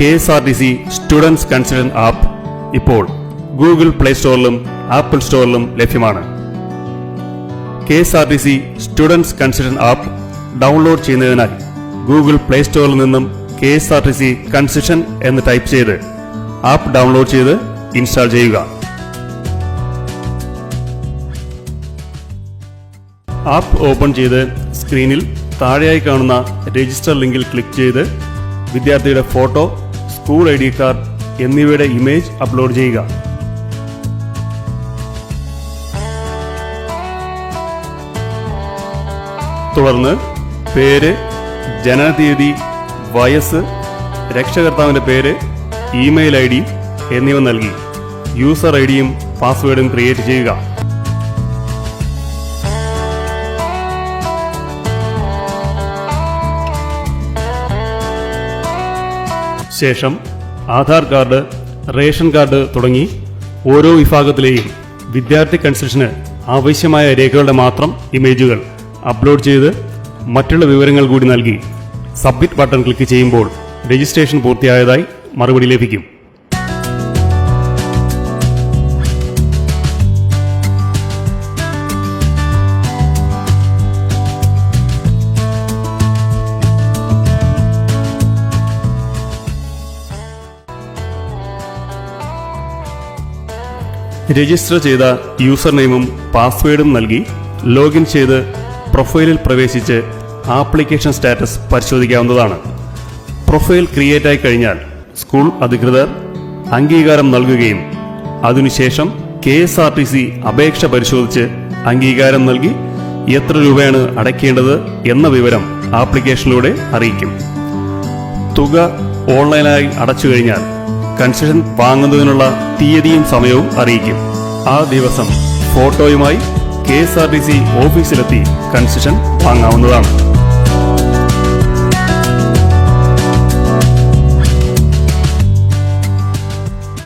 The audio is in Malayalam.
K S R T C students concession app ഇപ്പോൾ ഗൂഗിൾ പ്ലേ സ്റ്റോറിലും ആപ്പിൾ സ്റ്റോറിലും ലഭ്യമാണ്. K S R T C students concession app download ചെയ്യുന്നതിനായി ഗൂഗിൾ പ്ലേ സ്റ്റോറിൽ നിന്നും K S R T C concession എന്ന് ടൈപ്പ് ചെയ്ത് ആപ്പ് ഡൗൺലോഡ് ചെയ്ത് ഇൻസ്റ്റാൾ ചെയ്യുക. ആപ്പ് ഓപ്പൺ ചെയ്ത് സ്ക്രീനിൽ താഴെയായി കാണുന്ന രജിസ്റ്റർ ലിങ്കിൽ ക്ലിക്ക് ചെയ്ത് വിദ്യാർത്ഥിയുടെ photo school I D card എന്നിവയുടെ ഇമേജ് അപ്ലോഡ് ചെയ്യുക. തുടർന്ന് പേര് ജനനതീയതി വയസ്സ് രക്ഷകർത്താവിന്റെ പേര് ഇമെയിൽ ഐ ഡി എന്നിവ നൽകി. യൂസർ ഐ ഡിയും പാസ്വേഡും ക്രിയേറ്റ് ചെയ്യുക. ശേഷം ആധാർ കാർഡ് റേഷൻ കാർഡ് തുടങ്ങി ഓരോ വിഭാഗത്തിലെയും വിദ്യാർത്ഥി കൺസെഷന് ആവശ്യമായ രേഖകളുടെ മാത്രം ഇമേജുകൾ അപ്ലോഡ് ചെയ്ത് മറ്റുള്ള വിവരങ്ങൾ കൂടി നൽകി സബ്മിറ്റ് ബട്ടൺ ക്ലിക്ക് ചെയ്യുമ്പോൾ രജിസ്ട്രേഷൻ പൂർത്തിയായതായി മറുപടി ലഭിക്കും. രജിസ്റ്റർ ചെയ്ത യൂസർ നെയിമും പാസ്വേഡും നൽകി ലോഗിൻ ചെയ്ത് പ്രൊഫൈലിൽ പ്രവേശിച്ച് ആപ്ലിക്കേഷൻ സ്റ്റാറ്റസ് പരിശോധിക്കാവുന്നതാണ്. പ്രൊഫൈൽ ക്രിയേറ്റ് ആയി കഴിഞ്ഞാൽ സ്കൂൾ അധികൃതർ അംഗീകാരം നൽകുകയും അതിനുശേഷം K S R T C അപേക്ഷ പരിശോധിച്ച് അംഗീകാരം നൽകി എത്ര രൂപയാണ് അടയ്ക്കേണ്ടത് എന്ന വിവരം ആപ്ലിക്കേഷനിലൂടെ അറിയിക്കും. തുക ഓൺലൈനായി അടച്ചു കഴിഞ്ഞാൽ കൺസെഷൻ വാങ്ങുന്നതിനുള്ള തീയതിയും സമയവും അറിയിക്കും. ആ ദിവസം ഫോട്ടോയുമായി K S R T C ഓഫീസിലെത്തി concession വാങ്ങാവുന്നതാണ്.